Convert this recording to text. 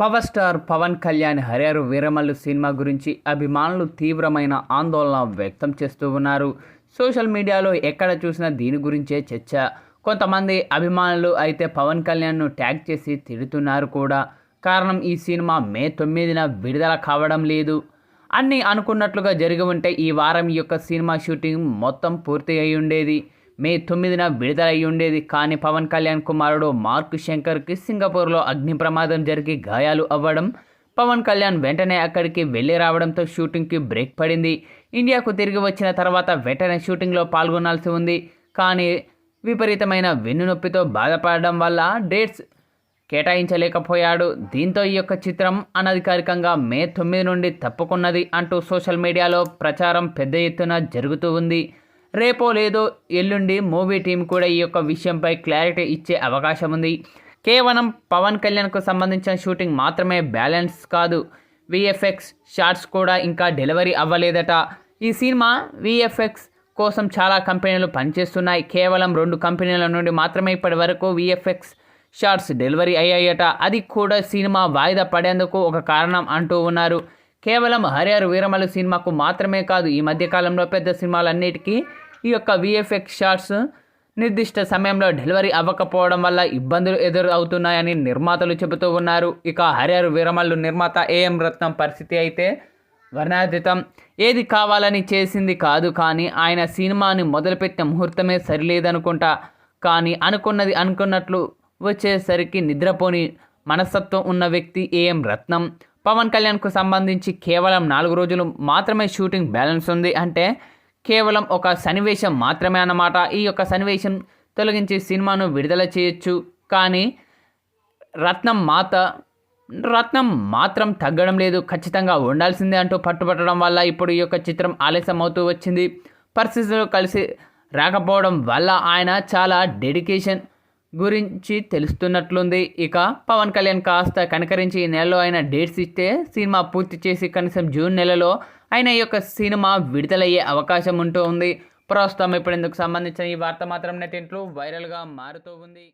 Power star Pawan Kalyan Harihara Veeramallu cinema గురించి అభిమానులు తీవ్రమైన ఆందోళన వ్యక్తం చేస్తూ ఉన్నారు. సోషల్ మీడియాలో ఎక్కడ చూసినా దీని గురించే చర్చ. కొంతమంది అభిమానులు అయితే పవన్ కళ్యాణ్ను ట్యాగ్ చేసి తిడుతున్నారు కూడా. కారణం ఈ సినిమా మే తొమ్మిదిన విడుదల కావడం లేదు. అన్నీ అనుకున్నట్లుగా జరిగి ఉంటే ఈ వారం యొక్క సినిమా షూటింగ్ మొత్తం పూర్తి అయి ఉండేది. మే తొమ్మిదిన విడుదలయ్యి ఉండేది కానీ పవన్ కళ్యాణ్ కుమారుడు మార్క్ శంకర్కి సింగపూర్లో అగ్ని ప్రమాదం జరిగి గాయాలు అవ్వడం పవన్ కళ్యాణ్ వెంటనే అక్కడికి వెళ్ళి రావడంతో షూటింగ్కి బ్రేక్ పడింది. ఇండియాకు తిరిగి వచ్చిన తర్వాత వెంటనే షూటింగ్లో పాల్గొనాల్సి ఉంది. కానీ విపరీతమైన వెన్నునొప్పితో బాధపడడం వల్ల డేట్స్ కేటాయించలేకపోయాడు. దీంతో ఈ యొక్క చిత్రం అనధికారికంగా మే తొమ్మిది నుండి తప్పుకున్నది అంటూ సోషల్ మీడియాలో ప్రచారం పెద్ద ఎత్తున జరుగుతూ ఉంది. రేపో లేదో ఎల్లుండి మూవీ టీం కూడా ఈ యొక్క విషయంపై క్లారిటీ ఇచ్చే అవకాశం ఉంది. కేవలం పవన్ కళ్యాణ్కు సంబంధించిన షూటింగ్ మాత్రమే బ్యాలెన్స్ కాదు. విఎఫ్ఎక్స్ షార్ట్స్ కూడా ఇంకా డెలివరీ అవ్వలేదట. ఈ సినిమా విఎఫ్ఎక్స్ కోసం చాలా కంపెనీలు పనిచేస్తున్నాయి. కేవలం రెండు కంపెనీల నుండి మాత్రమే ఇప్పటి వరకు విఎఫ్ఎక్స్ షార్ట్స్ డెలివరీ అయ్యాయట. అది కూడా సినిమా వాయిదా పడేందుకు ఒక కారణం అంటూ ఉన్నారు. కేవలం హరిహర వీరమలు సినిమాకు మాత్రమే కాదు ఈ మధ్యకాలంలో పెద్ద సినిమాలన్నిటికీ ఈ యొక్క విఎఫ్ఎక్స్ షార్ట్స్ నిర్దిష్ట సమయంలో డెలివరీ అవ్వకపోవడం వల్ల ఇబ్బందులు ఎదురు అవుతున్నాయని నిర్మాతలు చెబుతూ ఉన్నారు. ఇక హరియర్ వీరమల్లు నిర్మాత ఏఎం రత్నం పరిస్థితి అయితే వర్ణాధితం ఏది కావాలని చేసింది కాదు కానీ ఆయన సినిమాని మొదలుపెట్టిన ముహూర్తమే సరిలేదనుకుంటా. కానీ అనుకున్నది అనుకున్నట్లు వచ్చేసరికి నిద్రపోని మనస్తత్వం ఉన్న వ్యక్తి ఏఎం రత్నం. పవన్ కళ్యాణ్కు సంబంధించి కేవలం నాలుగు రోజులు మాత్రమే షూటింగ్ బ్యాలెన్స్ ఉంది అంటే కేవలం ఒక సన్నివేశం మాత్రమే అన్నమాట. ఈ యొక్క సన్నివేశం తొలగించి సినిమాను విడుదల చేయొచ్చు. కానీ రత్నం మాత రత్నం మాత్రం తగ్గడం లేదు. ఖచ్చితంగా ఉండాల్సిందే అంటూ పట్టుబట్టడం వల్ల ఇప్పుడు ఈ యొక్క చిత్రం ఆలస్యం అవుతూ వచ్చింది. పరిస్థితులు కలిసి రాకపోవడం వల్ల ఆయన చాలా డెడికేషన్ గురించి తెలుస్తున్నట్లుంది. ఇక పవన్ కళ్యాణ్ కాస్త కనకరించి ఈ నెలలో ఆయన డేట్స్ ఇస్తే సినిమా పూర్తి చేసి కనీసం జూన్ నెలలో ఆయన ఈ యొక్క సినిమా విడుదలయ్యే అవకాశం ఉంటూ ఉంది. ప్రస్తుతం ఇప్పుడు ఇందుకు సంబంధించిన ఈ వార్త మాత్రం నెటింట్లో వైరల్గా మారుతూ ఉంది.